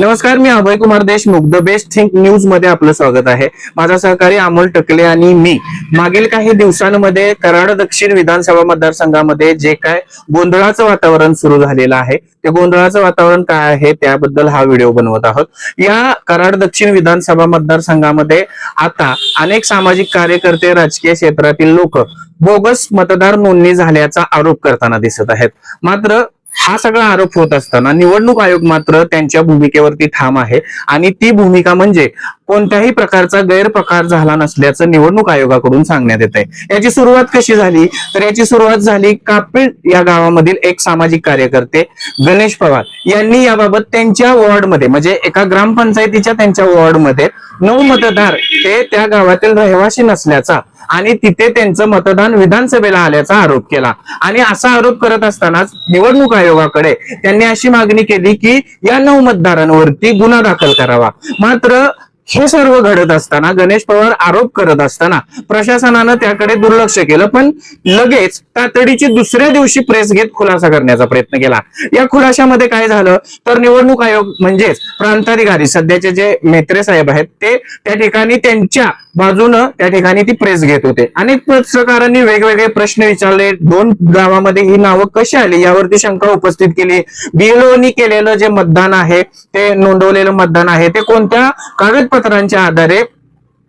नमस्कार मी Abhay Kumar Deshmukh the best think न्यूजमध्ये आपलं स्वागत आहे. माझा सहकारी अमोल टकले आणि मी मागील काही दिवसांमध्ये कराड दक्षिण विधानसभा मतदारसंघामध्ये जे काय गोंधळाचं वातावरण सुरू झालेलं आहे ते गोंधळाचं वातावरण काय आहे त्याबद्दल हा व्हिडिओ बनवत आहोत. या कराड दक्षिण विधानसभा मतदारसंघामध्ये आता अनेक सामाजिक कार्यकर्ते राजकीय क्षेत्रातील लोक बोगस मतदार नोंदणी झाल्याचा आरोप करताना दिसत आहेत. मात्र हा सगळा आरोप होत असताना निवडणूक आयोग मात्र त्यांच्या भूमिकेवरती ठाम आहे. आणि ती भूमिका म्हणजे कोणत्याही प्रकारचा गैरप्रकार झाला नसल्याचं निवडणूक आयोगाकडून सांगण्यात येत आहे याची सुरुवात कशी झाली? तर याची सुरुवात झाली कापिळ या गावामधील एक सामाजिक कार्यकर्ते गणेश पवार यांनी याबाबत त्यांच्या वॉर्डमध्ये म्हणजे एका ग्रामपंचायतीच्या त्यांच्या वॉर्डमध्ये नऊ मतदार हे त्या गावातील रहिवासी नसल्याचा आणि तिथे त्यांचं मतदान विधानसभेला आल्याचा आरोप केला. आणि असा आरोप करत असतानाच निवडणूक आयोगाकडे त्यांनी अशी मागणी केली की या नऊ मतदारांवरती गुन्हा दाखल करावा. मात्र हे सर्व घडत असताना गणेश पवार आरोप करत असताना प्रशासनानं त्याकडे दुर्लक्ष केलं पण लगेच तातडीची दुसऱ्या दिवशी प्रेस घेत खुलासा करण्याचा प्रयत्न केला. या खुलाशामध्ये काय झालं? तर निवडणूक आयोग म्हणजेच प्रांताधिकारी सध्याचे जे मेत्रे साहेब आहेत ते त्या ठिकाणी त्यांच्या बाजूनं त्या ठिकाणी ती प्रेस घेत होते. अनेक पत्रकारांनी वेगवेगळे प्रश्न विचारले. दोन गावामध्ये ही नावं कशी आली? यावरती शंका उपस्थित केली. बीएलओनी केलेलं जे मतदान आहे ते नोंदवलेलं मतदान आहे ते कोणत्या कागदपत्र कागदपत्रांच्या आधारे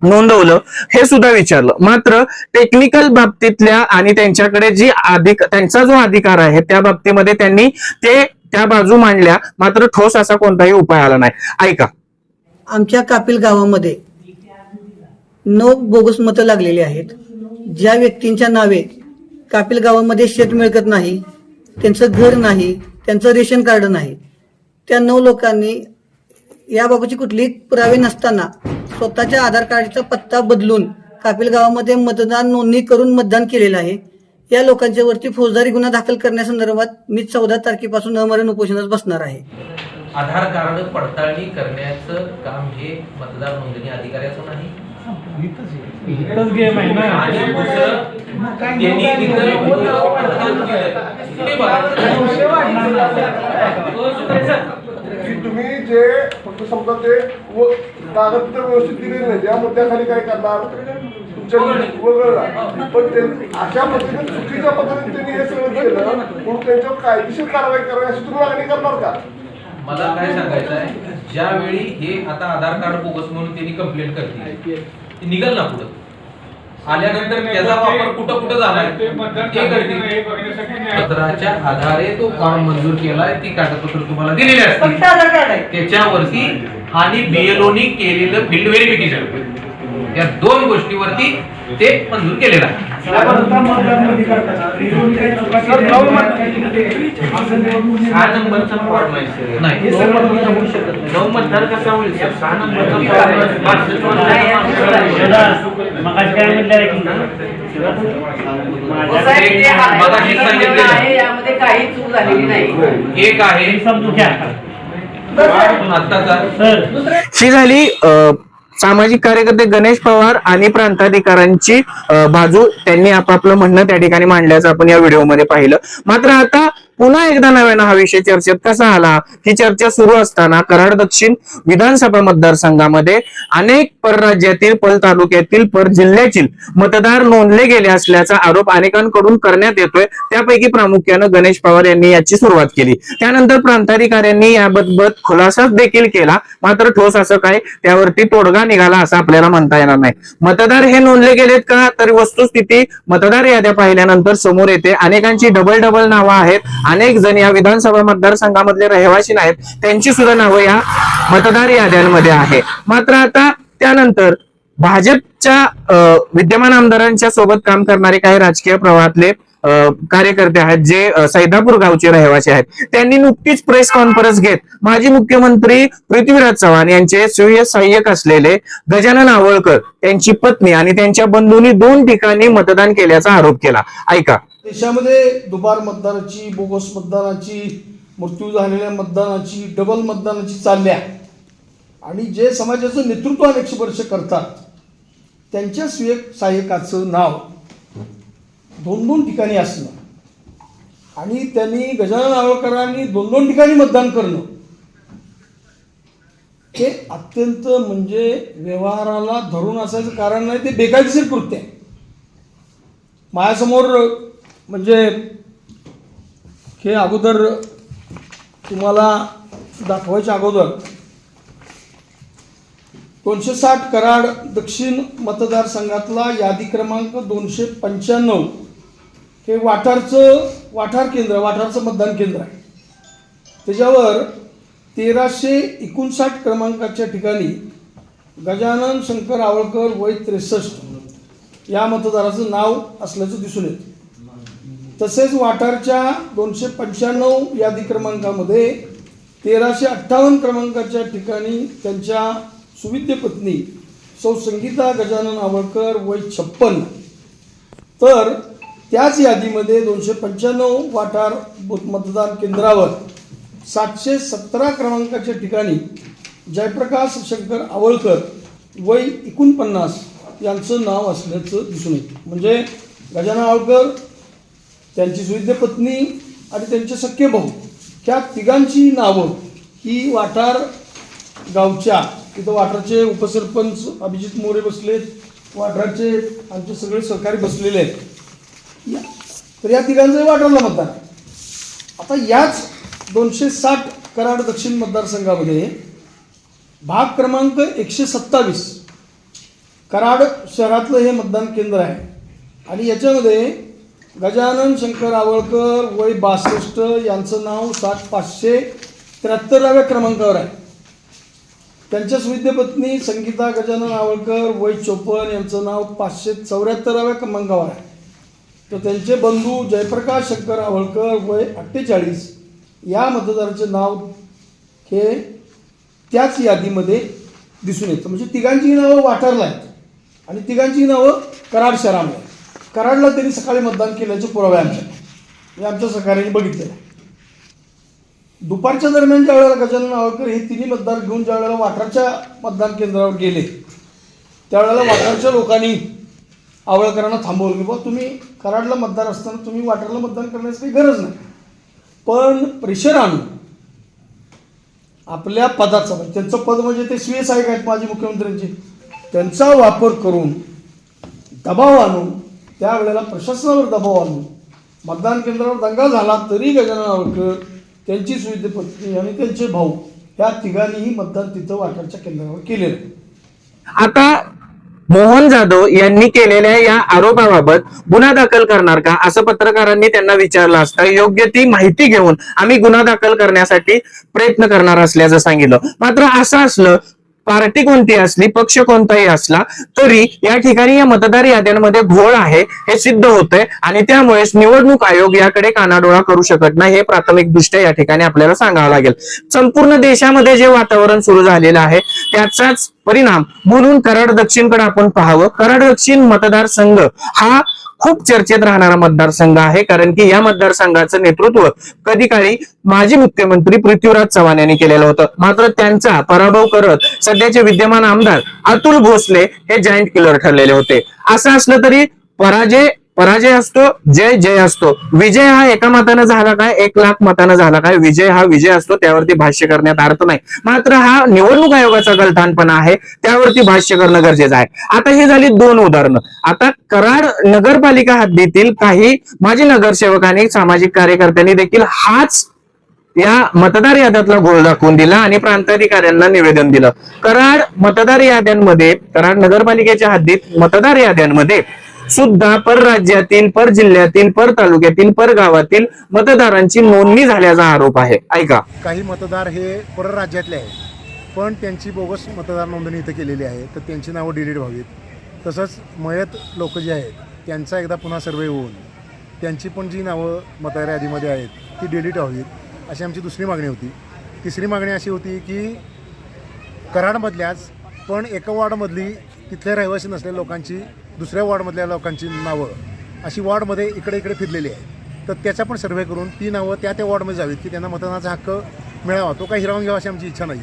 नोंदवलं हे सुद्धा विचारलं. मात्र टेक्निकल बाबतीतल्या आणि त्यांच्याकडे जी अधिक त्यांचा जो अधिकार आहे त्या बाबतीमध्ये त्यांनी ते त्या बाजू मांडल्या. मात्र ठोस असा कोणताही उपाय आला नाही. ऐका. आमच्या कापिल गावामध्ये नऊ बोगस मतं लागलेली आहेत. ज्या व्यक्तींच्या नावे कापिल गावामध्ये शेत मिळकत नाही त्यांचं घर नाही त्यांचं रेशन कार्ड नाही त्या नऊ लोकांनी याबाबतची कुठलीही पुरावे नसताना स्वतःच्या आधार कार्डचा पत्ता बदलून कापिल गावामध्ये मतदान नोंदणी करून मतदान केलेलं आहे. या लोकांच्या वरती फौजदारी गुन्हा दाखल करण्यासंदर्भात मी चौदा तारखेपासून अमरण उपोषणास बसणार आहे. आधार कार्ड पडताळणी करण्याचं काम हे मतदार नोंदणी अधिकाऱ्याचं नाही. इथंच गेम आहे ना. आणि दुसरं त्यांनी तिथं मतदान केलंय. ते बघा. की तुम्ही जे फक्त समजा ते व कागदपत्र व्यवस्थित दिलेले नाही त्या मुद्द्याखाली काय करणार? तुमच्या वगळला. पण ते अशा पद्धतीने चुकीच्या पद्धतीने त्यांनी हे सगळं केलं म्हणून त्यांच्यावर कायदेशीर कारवाई करावी अशी तुम्ही मागणी करणार का? मला काय सांगायचं आहे ज्यावेळी हे आता आधार कार्ड बोगस म्हणून त्यांनी कंप्लेंट करते ती निघल ना पुढं. आल्यानंतर त्याचा वापर कुठं कुठं झालाय? ते हे. हे पत्राच्या आधारे तो फॉर्म मंजूर केलाय ती कागदपत्र तुम्हाला दिलेली असतील. फक्त आधार कार्ड आहे. त्याच्यावरती आणि बीएलओनी केलेलं फील्ड व्हेरिफिकेशन या दोन गोष्टीवरती ते मंजूर केलेलं आहे. सहा नंबरचा फॉर्म आहे सर. नाही. नऊ मतदार कसा होईल सर? सहा नंबरचा फॉर्म आहे. काय म्हटलं हा- मगाशी सांगितलेलं. आहे, यामध्ये काही चूक झालेली नाही. एक आहे. समजू घ्या आत्ताचा. सर. ही झाली अ, सामाजिक कार्यकर्ते गणेश पवार आणि प्रांताधिकाऱ्यांची अ, बाजू त्यांनी आपापलं म्हणणं त्या ठिकाणी मांडल्याचं आपण या व्हिडिओमध्ये पाहिलं. मात्र आता पुन्हा एकदा नव्यानं हा विषय चर्चेत कसा आला? ही चर्चा सुरू असताना कराड दक्षिण विधानसभा मतदारसंघामध्ये अनेक परराज्यातील पल तालुक्यातील पर जिल्ह्यातील मतदार नोंदले गेले असल्याचा आरोप अनेकांकडून करण्यात येतोय. त्यापैकी प्रामुख्यानं गणेश पवार यांनी याची सुरुवात केली. त्यानंतर प्रांताधिकाऱ्यांनी याबाबत खुलासा देखील केला. मात्र ठोस असं काय? त्यावरती तोडगा निघाला असं आपल्याला म्हणता येणार नाही. मतदार हे नोंदले गेलेत का? तर वस्तुस्थिती मतदार याद्या पाहिल्यानंतर समोर येते. अनेकांची डबल डबल नावं आहेत. अनेक जण या विधानसभा मतदारसंघामधले रहिवासी नाहीत. त्यांची सुद्धा नावं या मतदार याद्यांमध्ये आहे. मात्र आता त्यानंतर भाजपच्या विद्यमान आमदारांच्या सोबत काम करणारे काही राजकीय प्रवाहातले कार्यकर्ते आहेत जे सैदापूर गावचे रहिवासी आहेत. त्यांनी नुकतीच प्रेस कॉन्फरन्स घेत माजी मुख्यमंत्री पृथ्वीराज चव्हाण यांचे सुय सहाय्यक असलेले गजानन आवळकर त्यांची पत्नी आणि त्यांच्या बंधूंनी दोन ठिकाणी मतदान केल्याचा आरोप केला. ऐका. देशामध्ये दुबार मतदानाची बोगस मतदानाची मृत्यू झालेल्या मतदानाची डबल मतदानाची चालल्या. आणि जे समाजाचं नेतृत्व अनेक वर्ष करतात त्यांच्या स्वीय सहाय्यकाचं नाव दोन दोन ठिकाणी असणं. आणि त्यांनी गजानन आवळकरांनी दोन दोन ठिकाणी मतदान करणं. हे अत्यंत म्हणजे व्यवहाराला धरून असायचं कारण नाही ते बेकायदेशीर कृत्य आहे. माझ्यासमोर म्हणजे हे अगोदर तुम्हाला दाखवायच्या अगोदर दोनशे साठ कराड दक्षिण मतदारसंघातला यादी क्रमांक दोनशे पंच्याण्णव हे वाठारचं वाठार केंद्र वाठारचं मतदान केंद्र आहे. त्याच्यावर तेराशे एकोणसाठ क्रमांकाच्या ठिकाणी गजानन शंकर आवळकर वय त्रेसष्ट या मतदाराचं नाव असल्याचं दिसून येतं. तसेच वाठारच्या दोनशे पंच्याण्णव यादी क्रमांकामध्ये तेराशे अठ्ठावन्न क्रमांकाच्या ठिकाणी त्यांच्या सुविद्य पत्नी सौ संगीता गजानन आवळकर वय छप्पन. तर त्याच यादीमध्ये दोनशे पंच्याण्णव वाठार मतदान केंद्रावर सातशे सतरा क्रमांकाच्या ठिकाणी जयप्रकाश शंकर आवळकर वय एकोणपन्नास यांचं नाव असल्याचं दिसून येतं. म्हणजे गजानन आवळकर त्यांची सुविद्य पत्नी आणि त्यांचे सख्खे भाऊ. ह्या तिघांची नावं ही वाठार गावच्या तिथं वाठारचे उपसरपंच अभिजित मोरे बसलेत वाठारचे आमचे सगळे सहकारी बसलेले आहेत. तर या तिघांचं वाठारला मतदान. आता याच दोनशे साठ कराड दक्षिण मतदारसंघामध्ये भाग क्रमांक एकशे सत्तावीस कराड शहरातलं हे मतदान केंद्र आहे. आणि याच्यामध्ये गजानन शंकर आवळकर वय बासष्ट यांचं नाव सात पाचशे त्र्याहत्तराव्या क्रमांकावर आहे. त्यांच्या सुविद्यपत्नी संगीता गजानन आवळकर वय चोपन यांचं नाव पाचशे चौऱ्याहत्तराव्या क्रमांकावर आहे. तर त्यांचे बंधू जयप्रकाश शंकर आवळकर वय अठ्ठेचाळीस या मतदाराचे नाव हे त्याच यादीमध्ये दिसून येतं. म्हणजे तिघांची नावं वाठारला आहेत. आणि तिघांची नावं कराड शहरामध्ये कराडला त्यांनी सकाळी मतदान केल्याचे पुरावे आमच्या हे आमच्या सहकार्याने बघितलेलं आहे दुपारच्या दरम्यान ज्या वेळेला गजानन आवळकर हे तिन्ही मतदार घेऊन ज्या वेळेला वाठारच्या मतदान केंद्रावर गेले त्यावेळेला वाठारच्या लोकांनी आवळकरांना थांबवलं की बा तुम्ही कराडला मतदार असताना तुम्ही वाठारला मतदान करण्याची काही गरज नाही. पण प्रेशर आणून आपल्या पदाचा म्हणजे त्यांचं पद म्हणजे ते स्वीय साहेब आहेत माजी मुख्यमंत्र्यांचे त्यांचा वापर करून दबाव आणून त्यावेळेला प्रशासनावर दबाव आणून मतदान केंद्रावर दंगा झाला तरी गजानन आवळकर त्यांची सुविध पत्नी आणि त्यांचे भाऊ या तिघांनीही मतदान तिथं वाठारच्या केंद्रावर केलेलं. आता मोहन जाधव यांनी केलेल्या या आरोपाबाबत गुन्हा दाखल करणार का? असं पत्रकारांनी त्यांना विचारलं असता. योग्य ती माहिती घेऊन आम्ही गुन्हा दाखल करण्यासाठी प्रयत्न करणार असल्याचं सांगितलं. मात्र असं असलं पार्टी कोणती असली पक्ष कोणताही असला तरी या ठिकाणी या मतदार याद्यांमध्ये घोळ आहे हे सिद्ध होतंय. आणि त्यामुळेच निवडणूक आयोग याकडे कानाडोळा करू शकत नाही हे प्राथमिक दृष्ट्या या ठिकाणी आपल्याला सांगावं लागेल. संपूर्ण देशामध्ये जे वातावरण सुरू झालेलं आहे त्याचाच परिणाम म्हणून कराड दक्षिणकडे आपण पाहावं. कराड दक्षिण मतदारसंघ हा खूप चर्चेत राहणारा मतदारसंघ आहे कारण की या मतदारसंघाचं नेतृत्व कधी काळी माजी मुख्यमंत्री पृथ्वीराज चव्हाण यांनी केलेलं होतं. मात्र त्यांचा पराभव करत सध्याचे विद्यमान आमदार अतुल भोसले हे जॉईंट किलर ठरलेले होते. असं असलं तरी पराजय पराजय असतो जय जय असतो. विजय हा एका मतानं झाला काय? एक लाख मतानं झाला काय? विजय हा विजय असतो त्यावरती भाष्य करण्यात अर्थ नाही. मात्र हा निवडणूक आयोगाचा गलथानपणा आहे त्यावरती भाष्य करणं गरजेचं आहे. आता हे झाली दोन उदाहरणं. आता कराड नगरपालिका हद्दीतील काही माजी नगरसेवकांनी सामाजिक कार्यकर्त्यांनी देखील हाच या मतदार याद्यातला गोळ दाखवून दिला आणि प्रांताधिकाऱ्यांना निवेदन दिलं. कराड मतदार याद्यांमध्ये कराड नगरपालिकेच्या हद्दीत मतदार याद्यांमध्ये सुद्धा परराज्यातील पर जिल्ह्यातील पर तालुक्यातील पर गावातील मतदारांची नोंदणी झाल्याचा आरोप आहे. ऐका. काही मतदार हे परराज्यातले आहेत. पण त्यांची बोगस मतदार नोंदणी इथं केलेली आहे. तर त्यांची नावं डिलीट व्हावीत. तसंच मयत लोक जे आहेत त्यांचा एकदा पुन्हा सर्वे होऊन त्यांची पण जी नावं मतदार यादीमध्ये आहेत ती डिलीट व्हावीत. अशी आमची दुसरी मागणी होती. तिसरी मागणी अशी होती की कराडमधल्याच पण एका वॉर्डमधली तिथल्या रहिवासी नसलेल्या लोकांची दुसऱ्या वॉर्डमधल्या लोकांची नावं. अशी वॉर्डमध्ये इकडे इकडे फिरलेली आहे. तर त्याचा पण सर्वे करून ती नावं त्या त्या वॉर्डमध्ये जावीत की त्यांना मतदानाचा हक्क मिळावा. तो काही हिरावून घ्यावा अशी आमची इच्छा नाही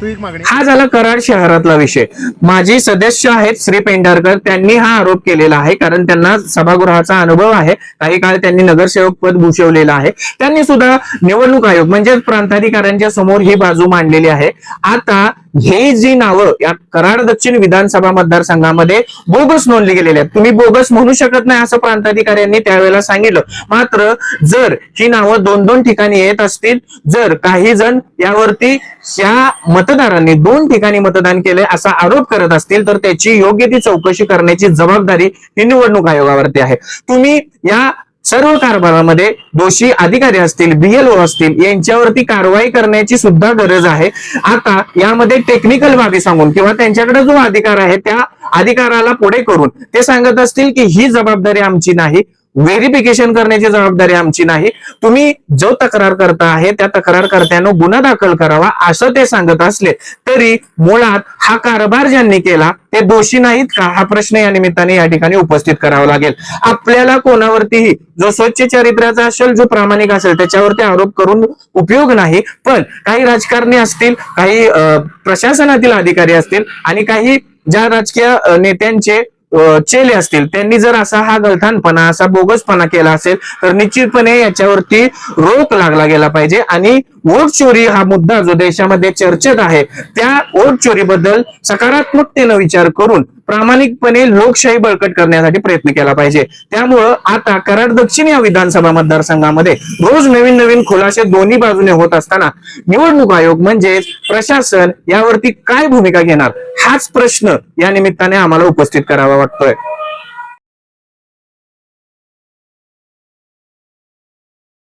तो एक मागणी हा झाला कराड शहरातला विषय. माजी सदस्य आहेत श्री पेंढारकर त्यांनी हा आरोप केलेला आहे कारण त्यांना सभागृहाचा अनुभव आहे. काही काळ त्यांनी नगरसेवक पद भूषवलेलं आहे. त्यांनी सुद्धा निवडणूक आयोग म्हणजेच प्रांताधिकाऱ्यांच्या समोर ही बाजू मांडलेली आहे. आता हे जी नावं या कराड दक्षिण विधानसभा मतदारसंघामध्ये बोगस नोंदली गेलेली आहेत. तुम्ही बोगस म्हणू शकत नाही असं प्रांताधिकाऱ्यांनी त्यावेळेला सांगितलं. मात्र जर ही नावं दोन दोन ठिकाणी येत असतील जर काही जण यावरती या मतदारांनी दोन ठिकाणी मतदान केले असा आरोप करत असतील तर त्याची योग्य ती चौकशी करण्याची जबाबदारी ही निवडणूक आयोगावरती आहे. तुम्ही या सर्व कारभारामध्ये दोषी अधिकारी असतील बीएलओ असतील यांच्यावरती कारवाई करण्याची सुद्धा गरज आहे. आता यामध्ये टेक्निकल बाबी सांगून किंवा त्यांच्याकडे जो अधिकार आहे त्या अधिकाराला पुढे करून ते सांगत असतील की ही जबाबदारी आमची नाही. व्हेरिफिकेशन करण्याची जबाबदारी आमची नाही. तुम्ही जो तक्रार करता आहे त्या तक्रारकर्त्यानं गुन्हा दाखल करावा असं ते सांगत असले तरी मुळात हा कारभार ज्यांनी केला ते दोषी नाहीत का? हा प्रश्न या निमित्ताने या ठिकाणी उपस्थित करावा लागेल. आपल्याला कोणावरतीही जो स्वच्छ चरित्राचा असेल जो प्रामाणिक असेल त्याच्यावरती आरोप करून उपयोग नाही. पण काही राजकारणी असतील काही अं, प्रशासनातील अधिकारी असतील आणि काही ज्या राजकीय नेत्यांचे चेले असतील त्यांनी जर असा हा गलथानपणा असा बोगसपणा केला असेल तर निश्चितपणे याच्यावरती रोख लागला गेला पाहिजे. आणि वोट चोरी हा मुद्दा जो देशामध्ये चर्चेत आहे त्या वोट चोरीबद्दल सकारात्मकतेनं विचार करून प्रामाणिकपणे लोकशाही बळकट करण्यासाठी प्रयत्न केला पाहिजे. त्यामुळं आता कराड दक्षिण या विधानसभा मतदारसंघामध्ये रोज नवीन नवीन खुलासे दोन्ही बाजूने होत असताना निवडणूक आयोग म्हणजेच प्रशासन यावरती काय भूमिका घेणार? हाच प्रश्न या निमित्ताने आम्हाला उपस्थित करावा वाटतोय.